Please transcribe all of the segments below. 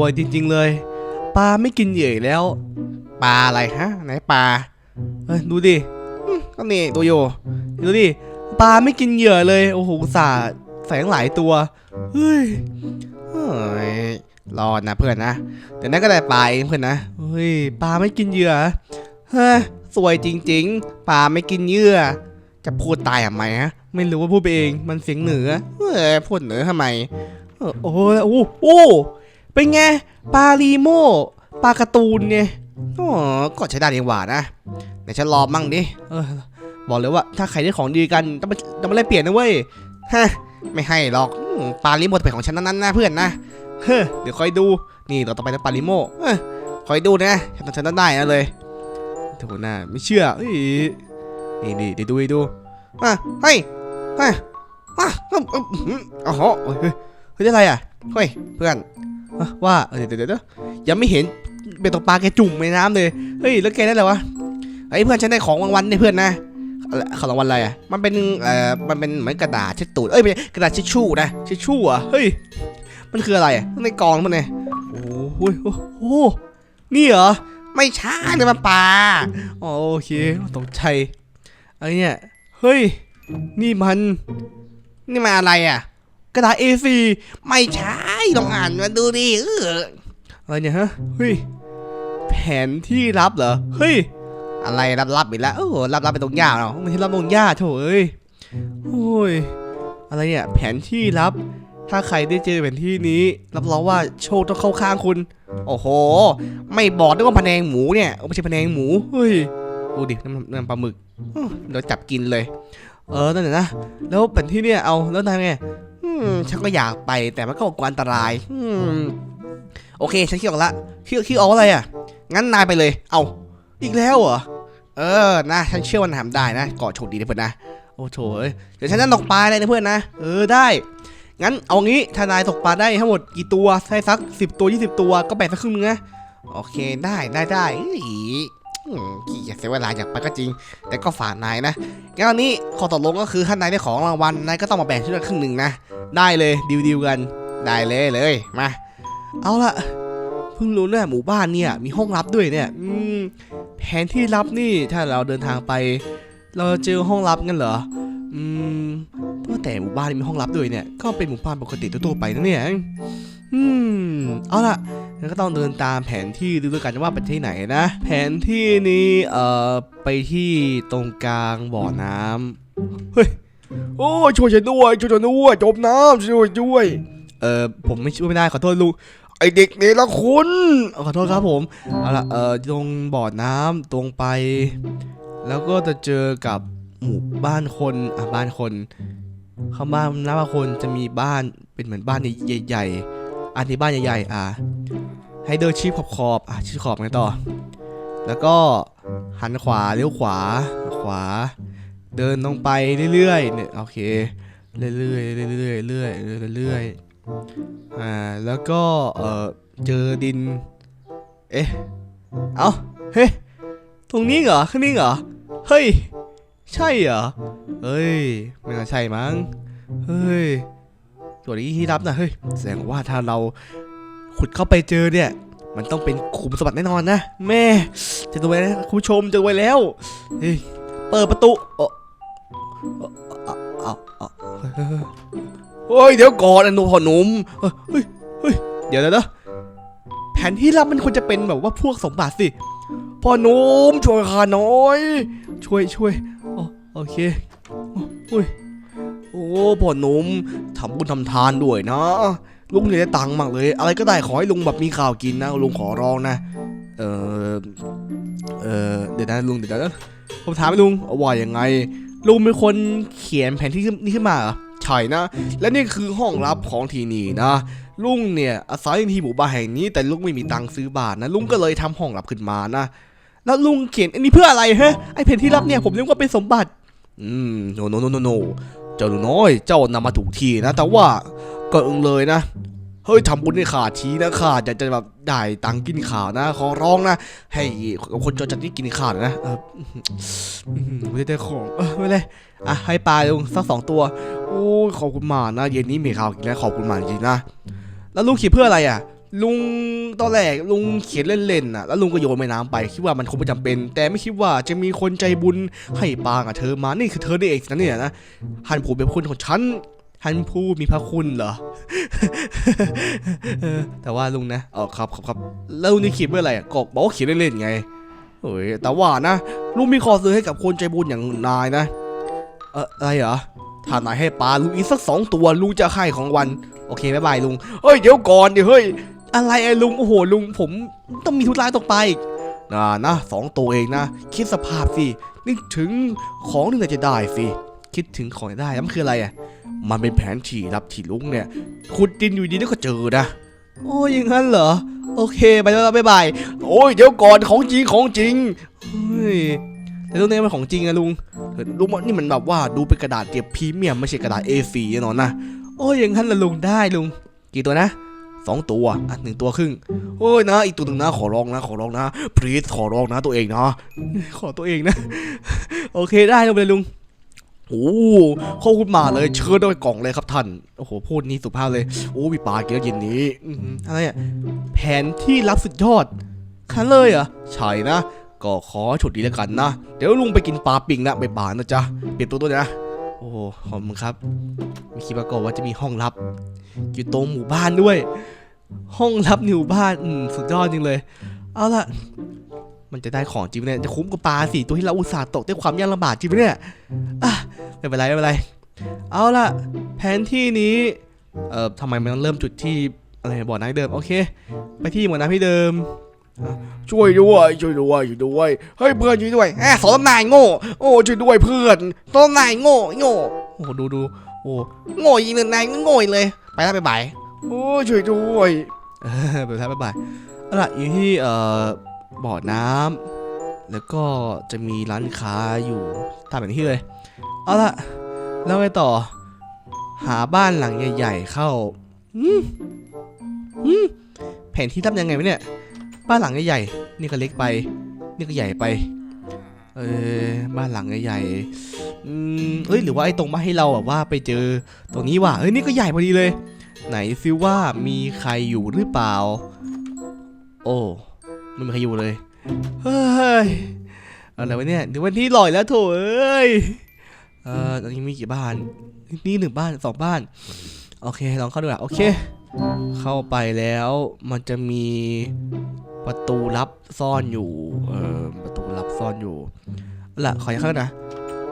สวยจริงๆเลย ปลาไม่กินเหยื่อแล้ว ปลาอะไรฮะ ไหนปลาเฮ้ยดูดิอืมก็นี่ตัวโยดูดิ ปลาไม่กินเหยื่อเลย โอ้โหอุตสาห์ใส่ตั้งหลายตัว เฮ้ยเฮ้ยรอดนะเพื่อนนะแต่นั่นก็ได้ปลาเองเพื่อนนะ เฮ้ยปลาไม่กินเหยื่อเฮ้ยสวยจริง ๆ ปลาไม่กินเหยื่อ จะพูดตายทำไมฮะ ไม่รู้ว่าพูดไปเอง มันเสียงเหนือเฮ้ยพูดเหนือทำไมเออโอ้โหโอ้โหโอ้ เป็นไงปลาลีโมปลาการ์ตูนเนี่ยอ๋อก็ใช้ได้ดีกว่านะเดี๋ยวฉันรอมั่งดิเออบอกเลยว่าถ้าใครได้ของดีกันต้องมาต้องมาเล่เปลี่ยนนะเว้ยฮะไม่ให้หรอกปลาลิโมเป็นของฉันนั้นๆนะเพื่อนนะเฮ้เดี๋ยวคอยดูนี่ต่อต่อไปนะปาลิโมคอยดูนะฉันฉันต้องได้นะเลยโถูกหน้าไม่เชื่อนี่นี่เดี๋ยวดูดูอะเฮ้ยเฮ้ยมาอ๋อเฮ้ยเฮ้ยได้อะไรอะเฮ้ยเพื่อน ว่าเดี๋ยวเดี๋ยวเดี๋ยวยังไม่เห็นเบ็ดตกปลาแกจุ่มในน้ำเลย เฮ้ยแล้วแกได้อะไรวะไอ้เพื่อนฉันได้ของรางวัลเนี่ยเพื่อนนะอะไรของรางวัลอะไรอะ มันเป็นเอ่อมันเป็นเหมือนกระดาษเช็ดตูด เอ้ยไม่ใช่กระดาษทิชชู่นะทิชชู่อะ เฮ้ย มันคืออะไรอะในกองมันเนี่ยโอ้โหโอ้โหนี่เหรอ ไม่ใช่เลยมันปลาโอเคตกใจไอ้เนี่ยเฮ้ย นี่มัน นี่มันอะไรอะ กระดาษ A4 ไม่ใช่ ลองอ่านมาดูดิเอออะไรเนี่ยฮะเฮ้ยแผนที่ลับเหรอเฮ้ยอะไรลับๆอีกแล้วโอ้โหลับๆไปตรงหญ้าเนาะไม่ใช่ลับตรงหญ้าโถเอ้ยโอ้ยอะไรเนี่ย แผนที่ลับ ถ้าใครได้เจอแผนที่นี้ รับรองว่าโชคต้องเข้าข้างคุณ โอ้โห ไม่บอกด้วยว่าพะแนงหมูเนี่ยไม่ใช่พะแนงหมูเฮ้ยดูดิน้ำน้ำปลาหมึกเดี๋ยวจับกินเลย เออนั่นแหละนะแล้วแผนที่เนี่ยเอาแล้วทำไง ฉันก็อยากไปแต่มันก็กลัวอันตรายอืมโอเค ฉันคิดออกละคิดคิดออกอะไรอะ งั้นนายไปเลย เอาอีกแล้วเหรอ เออ นะ ฉันเชื่อว่าทำได้นะก่อโชคดีนะเพื่อนนะ โอ้โถเอ้ยเดี๋ยวฉันจะตกปลาเลยนะเพื่อนนะ เออ ได้ งั้นเอางี้ถ้านายตกปลาได้ทั้งหมดกี่ตัวให้สักสิบตัวยี่สิบตัว ก็แบ่งสักครึ่งนึงนะโอเค ได้ ได้ ได้อ้ยอืม ขี้เกียจเสียเวลาอยากไปก็จริง แต่ก็ฝากนายนะงั้นตอนนี้ข้อตกลงก็คือถ้านายได้ของรางวัลนายก็ต้องมาแบ่งช่วยกันครึ่งหนึ่งนะ ได้เลยดิวดิวกัน ได้เลยเลยมา เอาละเพิ่งรู้เนี่ยหมู่บ้านเนี่ยมีห้องลับด้วยเนี่ยอืมแผนที่ลับนี่ถ้าเราเดินทางไป เราจะเจอห้องลับงั้นเหรอ อืมว่าแต่หมู่บ้านมีห้องลับด้วยเนี่ย ก็เป็นหมู่บ้านปกติทั่วไปนะเนี่ย อืม เอาล่ะงั้นก็ต้องเดินตามแผนที่ดูด้วยกันว่าเป็นที่ไหนนะ แผนที่นี้เอ่อไปที่ตรงกลางบ่อน้ำเฮ้ย โอ้ยช่วยฉันด้วยช่วยฉันด้วยจมน้ำช่วยด้วย เออผมไม่ช่วยไม่ได้ขอโทษลุงไอเด็กนี่ละคุณขอโทษครับผมเอาละเออตรงบ่อน้ำตรงไป แล้วก็จะเจอกับหมู่บ้านคนอะบ้านคน เข้าบ้านน้าบ้านคนจะมีบ้านเป็นเหมือนบ้านใหญ่ๆ อันนี้บ้านใหญ่ๆ อะให้เดินชี้ขอบๆอะชี้ขอบไงต่อ แล้วก็หันขวาเลี้ยวขวา ขวา เดินลงไปเรื่อยๆ เนี่ยโอเค เรื่อยๆเรื่อยๆเรื่อยๆเรื่อยๆเรื่อยๆอ่า แล้วก็ เออเจอดิน เอ๊ะ เอาเฮ้ย ตรงนี้เหรอข้างนี้เหรอ เฮ้ย ใช่เหรอ เฮ้ย ไม่น่าใช่มั้ง เฮ้ย ตัวนี้ที่รับนะเฮ้ยแสดงว่าถ้าเราขุดเข้าไปเจอเนี่ย มันต้องเป็นขุมสมบัติแน่นอนนะแม่เจะตัวไว้นะคุณผู้ชมเจอไว้แล้วเฮ้ยเปิดประตูเออเอาเอาเฮ้ยเดี๋ยวก่อนอนุพอหนุ่มเฮ้ยเฮ้ยเดี๋ยวเดี๋ยวเดี๋ยวแผนที่ลับมันควรจะเป็นแบบว่าพวกสมบัติสิพ่อหนุ่มช่วยข้าน่อย ช่วยช่วยโอเคโอ้ย โอ้พ่อหนุ่มทำบุญทำทานด้วยนะ ลุงเนี่ยได้ตังค์มากเลย อะไรก็ได้ขอให้ลุงแบบมีข่าวกินนะ ลุงขอร้องนะ เออเออเดี๋ยวนะลุงเดี๋ยวนะผมถามลุงว่ายังไง ลุงเป็นคนเขียนแผนที่นี่ขึ้นมาเหรอใช่นะ และนี่คือห้องลับของที่นี่นะ ลุงเนี่ยอาศัยอยู่ที่หมู่บ้านแห่งนี้ แต่ลุงไม่มีตังค์ซื้อบ้านนะ ลุงก็เลยทำห้องลับขึ้นมานะ แล้วลุงเขียนอันนี้เพื่ออะไรฮะไอแผ่นที่รับเนี่ยผมนึกว่าเป็นสมบัติอืมโนโนโนโน เจ้าหนูน้อย เจ้านำมาถูกทีนะ แต่ว่าก็เอิงเลยนะ เฮ้ยทำบุญให้ขาดทีนะขาดอยากจะแบบได้ตังค์กินข่าวนะ ขอร้องนะ ให้คนจนจัดที่กินข่าวนะเออไม่ได้ของเออไม่เป็นไรอะให้ปลาลงสักสองตัว โอ้ยขอบคุณมากนะ เย็นนี้มีข่าวกินแล้วขอบคุณมากจริงนะ แล้วลุงเขียนเพื่ออะไรอะ ลุงตอนแรกลุงเขียนเล่นๆน่ะแล้วลุงก็โยนแม่น้ำไปคิดว่ามันคงไม่จำเป็น แต่ไม่คิดว่าจะมีคนใจบุญให้ปลากับเธอมานี่คือเธอได้เองนะเนี่ยนะฮันผูเป็นคนของฉันฮันผู้มีพระคุณเหรอเออแต่ว่าลุงนะอ๋อครับครับครับแล้วลุงนี่เขียนเพื่ออะไรอะก็บอกว่าเขียนเล่นๆไงโอ้ยแต่ว่านะลุงมีข้อเสนอให้กับคนใจบุญอย่างนายนะ เอออะไรเหรอถ้านายให้ปลาลุงอีกสักสองตัวลุงจะให้ของวัน โอเคบ๊ายบายลุงเฮ้ยเดี๋ยวก่อนดิเฮ้ย อะไรไอ้ลุงโอ้โหลุงผมต้องมีธุระต้อไปอีกนะนะสองตัวเองนะ คิดสภาพสินึกถึงของหนึ่งจะได้สิคิดถึงของได้แล้วมันคืออะไรอะ มันเป็นแผนที่รับที่ลุงเนี่ยขุดดินอยู่ดีแล้วก็เจอนะ โอ้ยอย่างนั้นเหรอ โอเคไปแล้วบ๊ายบายโอ้ยเดี๋ยวก่อนของจริงของจริงเฮ้ยแต่ลุงนี่ยมันของจริงอะลุงลุงว่านี่มันแบบว่าดูเป็นกระดาษเก็บพรีเมียมไม่ใช่กระดาษ A4 แน่นอนนะ โอ้ยอย่างนั้นละลุงได้ลุง กี่ตัวนะ สองตัวอะหนึ่งตัวครึ่งโอ้ยนะ อีกตัวหนึ่งนะขอร้องนะ ขอร้องนะ please ขอร้องนะตัวเองนะขอตัวเองนะ โอเคได้ลงไปเลยลุงโอ้ข้อคุณมาเลยเชิญด้วยกล่องเลยครับท่าน โอ้โห พูดนี้สุภาพเลย โอ้มีปลาเกียวเย็นนี้อะไรอะแผนที่รับสุดยอดคันเลยเหรอะใช่นะ ก็ขอโชดดีแล้วกันนะ เดี๋ยวลุงไปกินปลาปิ่งนะไปบานนะจ๊ะเปลี่ยนตัวตัวนะ โอ้โหขอบคุณครับ ไม่คิดมาก่อนว่าจะมีห้องลับ อยู่ตรงหมู่บ้านด้วย ห้องลับในหมู่บ้านอืมสุดยอดจริงเลย เอาล่ะ มันจะได้ของจริงเนี่ย จะคุ้มกับปลาสี่ตัวที่เราอุตส่าห์ตกด้วยความยากลำบากจริงไหมเนี่ยอะไม่เป็นไรไม่เป็นไร เอาล่ะ แผนที่นี้ เอ่อทำไมมันต้องเริ่มจุดที่อะไรบ่อน้ำเดิม โอเค ไปที่บ่อน้ำที่เดิม ช่วยด้วยช่วยด้วยช่วยด้วยเฮ้ยเพื่อนช่วยด้วยแอบสอนนายโง่โอ้ช่วยด้วยเพื่อนสอนนายโง่โง่โอ้ดูดูโอ้โง่อีกหนึ่งนายโง่เลยไปแล้วไปบายโอ้ช่วยด้วยไปแล้วไปบายเอาล่ะอยู่ที่เอ่อบ่อน้ำแล้วก็จะมีร้านค้าอยู่ตามแบบนี้เลยเอาล่ะแล้วไงต่อ หาบ้านหลังใหญ่ ๆ เข้าอืมอืมแผนที่ทำยังไงวะเนี่ย บ้านหลังใหญ่ๆนี่ก็เล็กไป นี่ก็ใหญ่ไป เออบ้านหลังใหญ่ๆอืมเอ้ยหรือว่าไอ้ตรงมาให้เราแบบว่าไปเจอตรงนี้ว่ะเอ้ยนี่ก็ใหญ่พอดีเลย ไหนซิว่ามีใครอยู่หรือเปล่า โอ้ไม่มีใครอยู่เลยเฮ้ยอะไรวะเนี่ยเดี๋ยววันที่ลอยแล้วโถเอ้ยเอ่อตอนนี้มีกี่บ้าน นี่หนึ่งบ้านสองบ้าน โอเคลองเข้าดูอะโอเค เข้าไปแล้วมันจะมี ประตูลับซ่อนอยู่ เออประตูลับซ่อนอยู่ละขออนุญาตเข้านะ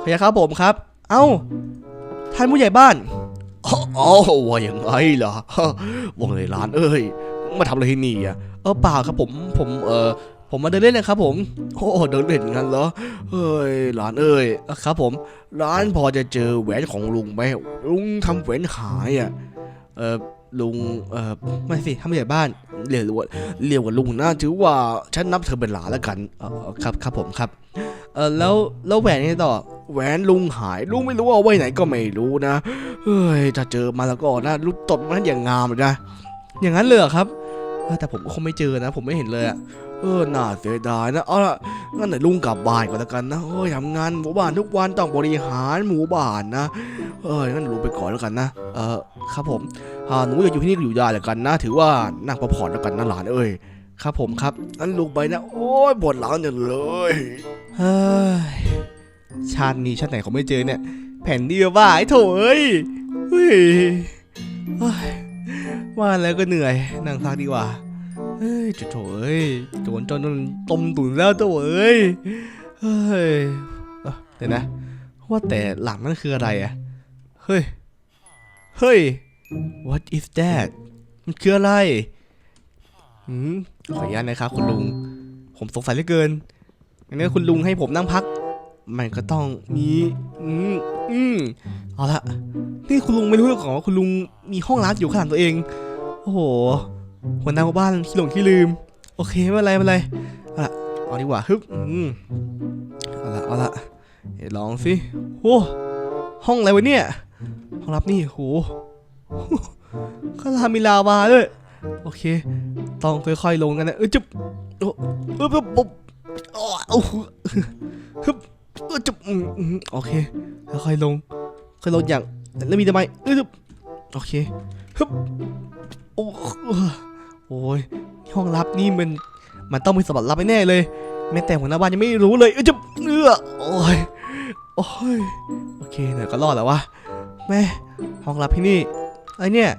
ขออนุญาครับผมครับ เอ้า ท่านผู้ใหญ่บ้านอ๋อว่าอย่างไรล่ะว่าไงร้านเอ้ย มาทำอะไรที่นี่อะ เออเปล่าครับผม ผม เออผมมาเดินเล่นนะครับผม โอ้เดินเล่นงั้นเหรอ เฮ้ยหลานเอ้ยครับผม ร้านพอจะเจอแหวนของลุงไหมลุงทำแหวนหายอะ เออ ลุง เออไม่สิทำใหญ่บ้าน เรียกว่าเรียกว่าลุงนะ ถือว่าฉันนับเธอเป็นหลานแล้วกันเออเออครับ ครับผมครับ เออแล้ว แล้วแหวนนี่ต่อ แหวนลุงหาย ลุงไม่รู้ว่าเอาไว้ไหนก็ไม่รู้นะ เฮ้ย ถ้าเจอมาแล้วก็นะลุงตบมันอย่างงามเลยนะ อย่างนั้นเลยเหรอครับเออแต่ผมก็คงไม่เจอนะ ผมไม่เห็นเลยอะ เออน่าเสียดายนะเอาละงั้นไหนลุงกลับบ้านก่อนแล้วกันนะเฮ้ยทำงานหมู่บ้านทุกวันต้องบริหารหมู่บ้านนะเอ้ยงั้นลุงไปก่อนแล้วกันนะเออครับผมอ่าหนูอยากอยู่ที่นี่ก็อยู่ได้แล้วกันนะ ถือว่านั่งพักผ่อนแล้วกันนะหลานเอ้ยครับผมครับงั้นลุงไปนะ โอ้ยปวดหลังจังเลยเฮ้ยชาตินี้ชาติไหนเขาไม่เจอเนี่ย แผ่นเดียวว่าไอ้โถเอ้ยเฮ้ยเฮ้ยว่าแล้วก็เหนื่อยนั่งพักดีกว่า เฮ้ยจุดโถเอ้ยโจนจนนต้มตุ๋นแล้วตัวเอ้ยเฮ้ยเดี๋ยวนะ ว่าแต่หลังนั่นคืออะไรอะเฮ้ย เฮ้ย what is that มันคืออะไรหืมขออนุญาตนะครับคุณลุง ผมสงสัยเหลือเกินงั้นคุณลุงให้ผมนั่งพัก มันก็ต้องมีอืมอืมเอาละนี่คุณลุงไม่รู้หรอกหรอว่าคุณลุงมีห้องลับอยู่ข้างหลังตัวเอง โอ้โห หัวหน้าบ้านที่หลงที่ลืม โอเคไม่เป็นไรไม่เป็นไรเอาละเอาดีกว่าฮึบอืมเอาละเอาละลองสิโอ้ห้องอะไรวะเนี่ย ห้องรับนี่โหข้างล่างมีลาวาด้วย โอเค ต้องค่อยๆลงกันนะเออจุ๊บโอ้เออปุ๊บปุ๊บอ้อโอ้ฮึบเออจุ๊บอือโอเคค่อยๆลง ค่อยลงอย่างแล้วมีทำไมเออจุ๊บโอเคฮึบโอ้ อ้ยห้องลับนี่มันมันต้องมีสมบัติลับแน่เลย แม้แต่หัวหน้าบ้านยังไม่รู้เลยเออจุ๊บเออโอ้ยโอ้ยโอเคเนี่ยก็รอดแล้ววะแม่ห้องลับที่นี่ไอเนี่ย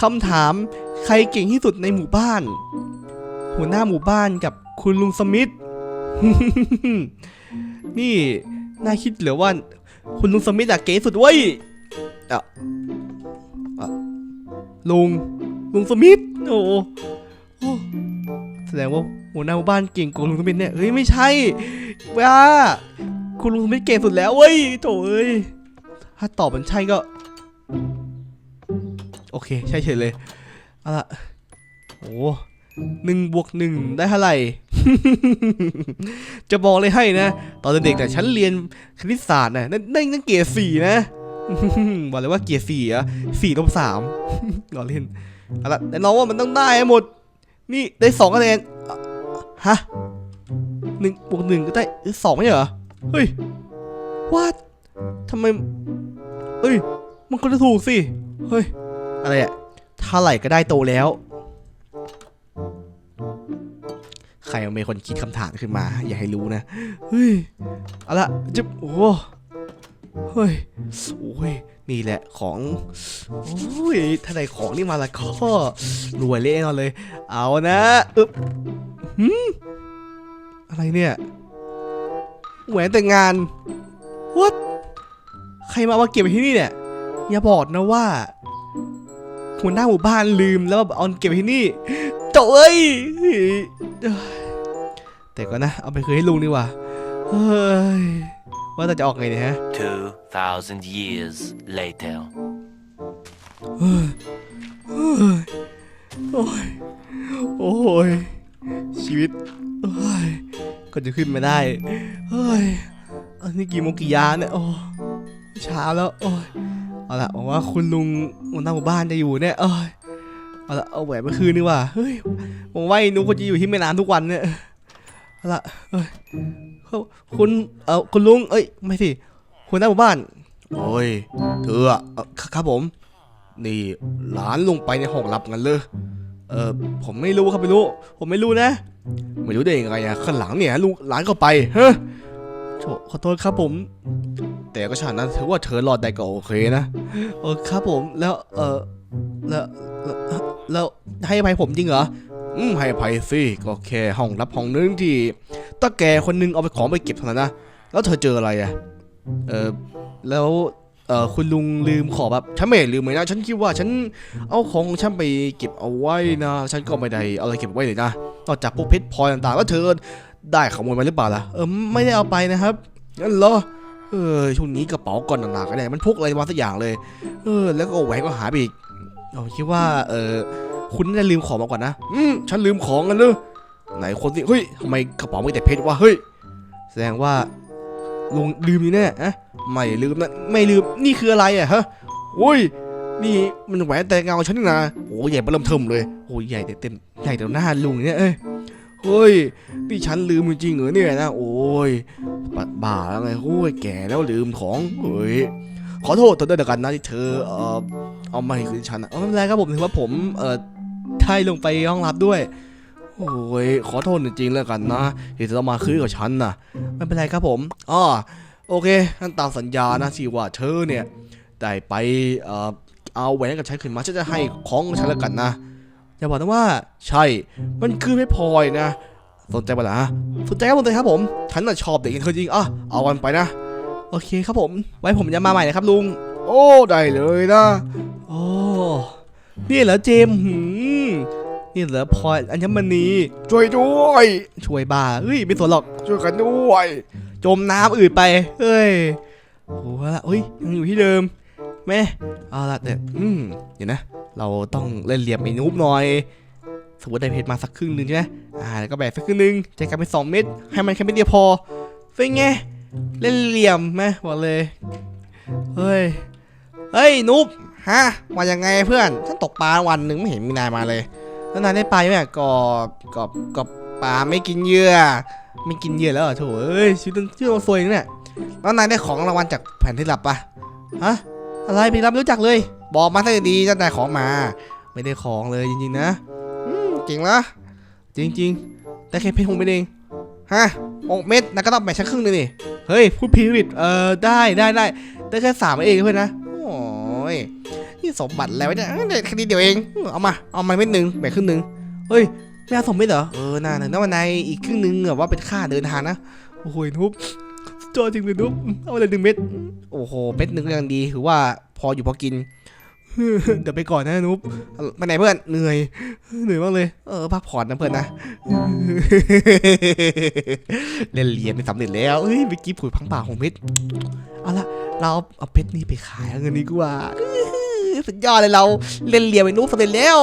คำถามใครเก่งที่สุดในหมู่บ้าน หัวหน้าหมู่บ้านกับคุณลุงสมิธนี่น่าคิดเหรือว่า คุณลุงสมิธอะเก๋สุดเว้ยอะอะลุง ลุงสมิธโอ้โหแสดงว่าหัวหน้าหมู่บ้านเก่งกว่าลุงสมิธเนี่ยเฮ้ยไม่ใช่ว้าคุณลุงสมิธเก่งสุดแล้วเว้ยโถเอ้ยถ้าตอบมันใช่ก็ โอเค ใช่เฉยเลยเอาละโอ้หนึ่งบวกหนึ่งได้เท่าไหร่ จะบอกเลยให้นะ ตอนเด็กๆแต่ฉันเรียนคณิตศาสตร์นะนั่นนั่นนั่นเกียร์สี่นะบอกเลยว่าเกียร์สี่อะสี่ลบสามล้อเล่น เอาละแต่น้องว่ามันต้องได้ให้หมด นี่ได้สองคะแนนฮะหนึ่งบวกหนึ่งก็ได้สองไม่ใช่เหรอ เฮ้ยวัดทำไมเอ้ย มันก็จะถูกสิ เฮ้ย อะไรอะเท่าไหร่ก็ได้โตแล้ว ใครเป็นคนคิดคำถามขึ้นมา อย่าให้รู้นะ เฮ้ย เอาละจะโอ้เฮ้ย โอ้ย นี่แหละของโอ้ยถ้าได้ของนี่มาละก็รวยเละน่นอนเลย เอานะอึ๊บหืมอะไรเนี่ยแหวนแต่งงาน what ใครมาเอามาเก็บไว้ที่นี่เนี่ย อย่าบอกนะว่าหัวหน้าหมู่บ้านลืมแล้วเอาเก็บไว้ที่นี่โจ้เอ้ยเฮ้ยแต่ก็นะ เอาไปคืนให้ลุงดีกว่าเฮ้ย ว่าแต่จะออกไงเนี่ยฮะ 2,000 years later. เฮ้ยเฮ้ยโอ้ย โอ้ย ชีวิตเฮ้ย ก็จะขึ้นมาได้ เฮ้ย อันนี้กี่โมงกี่ยามเนี่ย โอ้เช้าแล้ว โอ้ย เอาละหวังว่าคุณลุงหัวหน้าหมู่บ้านจะอยู่เนี่ยเอ้ย เอาละเอาแหวนมาคืนดีกว่า เฮ้ยผมว่าไอ้นุ๊กคนจะอยู่ที่แม่น้ำทุกวันเนี่ยเอา ละเอ้ยเขาคุณเออคุณลุง เอ้ย ไม่สิหัวหน้าหมู่บ้าน โอ้ย เธออะเอ่อคครับผม นี่หลานลงไปในห้องลับงั้นเลยเออผมไม่รู้ครับไม่รู้ ผมไม่รู้นะ ไม่รู้ได้ยังไงอะข้างหลังเนี่ยลุงหลานเข้าไปเฮ้ยโถขอโทษครับผม แต่ก็ฉะนั้นถือว่าเธอรอดได้ก็โอเคนะเออครับผมแล้วเออแล้วแล้วแล้วให้อภัยผมจริงเหรอ อืมให้ภัยสิก็แค่ห้องรับห้องนึงที่ตาแกคนนึงเอาไปของไปเก็บเท่านั้นนะแล้วเธอเจออะไรอะเออแล้วเออคุณลุงลืมของแบบฉันไม่ลืมเลยนะฉันคิดว่าฉันเอาของของฉันไปเก็บเอาไว้นะฉันก็ไม่ได้เอาอะไรเก็บไว้เลยนะนอกจากพวกเพชรพลอยต่างๆแล้วเธอได้ขโมยมาหรือเปล่าล่ะเออไม่ได้เอาไปนะครับงั้นเหรอเออช่วงนี้กระเป๋าก่อนหนักๆก็ได้มันพกอะไรมาสักอย่างเลย เออ แล้วก็แหวนก็หายไปอีกเราคิดว่า เออ คุณน่าจะลืมของมาก่อนนะ อืมฉันลืมของกันเลยไหนคนสิเฮ้ยทำไมกระเป๋าไม่แต่เพชรวะเฮ้ย แสดงว่าลุงลืมนี่แน่อะไม่ลืมนะไม่ลืมนี่คืออะไรอะฮะโอ้ยนี่มันแหวนแต่งงาฉันนี่นะโอ้ยใหญ่เบิ่มเทิมเลยโอ้ยใหญ่แต่เต็มใหญ่แต่หน้าลุงเนี่ยเอ้ยเฮ้ยนี่ฉันลืมจริงเหรอเนี่ยนะโอ้ยปัดบ่าแล้วไงโอ้ยแก่แล้วลืมของเฮ้ยขอโทษเธอด้วยกันนะที่เธอเออเอามาให้คืนฉันนะเอาไม่เป็นไรครับผมถือว่าผมเออ ไทยลงไปห้องรับด้วย โอ้ยขอโทษจริงๆแล้วกันนะที่เธอต้องมาคืนกับฉันนะไม่เป็นไรครับผมอ๋อโอเคงั้นตามสัญญานะที่ว่าเธอเนี่ยได้ไปเออเอาแหวนกับฉันคืนมาฉันจะให้ของของฉันแล้วกันนะอย่าบอกนะว่าใช่มันคือเพชรพลอยนะ สนใจปะล่ะฮะสนใจครับผมเลยครับผมฉันน่ะชอบเด็กอย่างเธอจริงอะเอาวันไปนะโอเคครับผม ไว้ผมจะมาใหม่นะครับลุง โอ้ ได้เลยนะ โอ้ นี่เหรอเจมส์หืม นี่เหรอพลอยอัญมณีช่วยด้วย ช่วยบ้าเฮ้ยไม่สนหรอก ช่วยกันด้วย จมน้ำอืดไปเฮ้ยโอ้ละเฮ้ยยังอยู่ที่เดิมแม่เอาละแต่อืมเดี๋ยวนะ เราต้องเล่นเหลี่ยมไอ้นุ๊บหน่อยสมมติได้เพชรมาสักครึ่งหนึ่งใช่ไหมอ่าแล้วก็แบ่งสักครึ่งหนึ่งจะกลายเป็นสองเม็ดให้มันแค่เม็ดเดียวพอเป็นไงเล่นเหลี่ยมไหมบอกเลยเฮ้ยเฮ้ยนุ๊บฮะมายังไงเพื่อนฉันตกปลาวันหนึ่งไม่เห็นมีนายมาเลย แล้วนายได้ปลาไหมกอบกอบกอบปลาไม่กินเหยื่อไม่กินเหยื่อแล้วเหรอโถเอ้ยชีวิตมันชื่อมันซวยนะเนี่ยแล้วนายได้ของรางวัลจากแผ่นที่หลับปะฮะอะไรไปรับรู้จักเลย บอกมาซะดีๆจะได้ของมา ไม่ได้ของเลยจริงๆนะอืมเก่งละจริงๆ แต่แค่เพชรหกเม็ดเองฮะหกเม็ดนะก็ต้องแบ่งชักครึ่งเลยนี่เฮ้ยพูดพีริดเออได้ได้ได้ได้แค่สามเองเพื่อนนะโอ้ย นี่สมบัติแล้วเนี่ยเอ้ยได้แค่นิดเดียวเอง เอามา เอามาเม็ดหนึ่งแบ่งครึ่งหนึ่งเฮ้ย ไม่เอาสมเม็ดเหรอ เออ น่าหนึ่งแล้ววันในอีกครึ่งหนึ่งแบบว่าเป็นค่าเดินทางนะ โอ้โหนุ๊บจอจริงเลยนุ๊บเอาเลยหนึ่งเม็ด โอ้โห เม็ดหนึ่งก็ยังดี ถือว่าพออยู่พอกิน เดี๋ยวไปก่อนนะนุ๊บไปไหนเพื่อน เหนื่อย เหนื่อยมากเลย เออ พักผ่อนนะเพื่อนนะ เล่นเหรียญเป็นสำเร็จแล้วเฮ้ยเมื่อกี้ผุยพังป่าของเพชรเอาละเราเอาเพชรนี่ไปขายเอาเงินนี้กูว่า สุดยอดเลยเราเล่นเหรียญไปนุ๊บสำเร็จแล้ว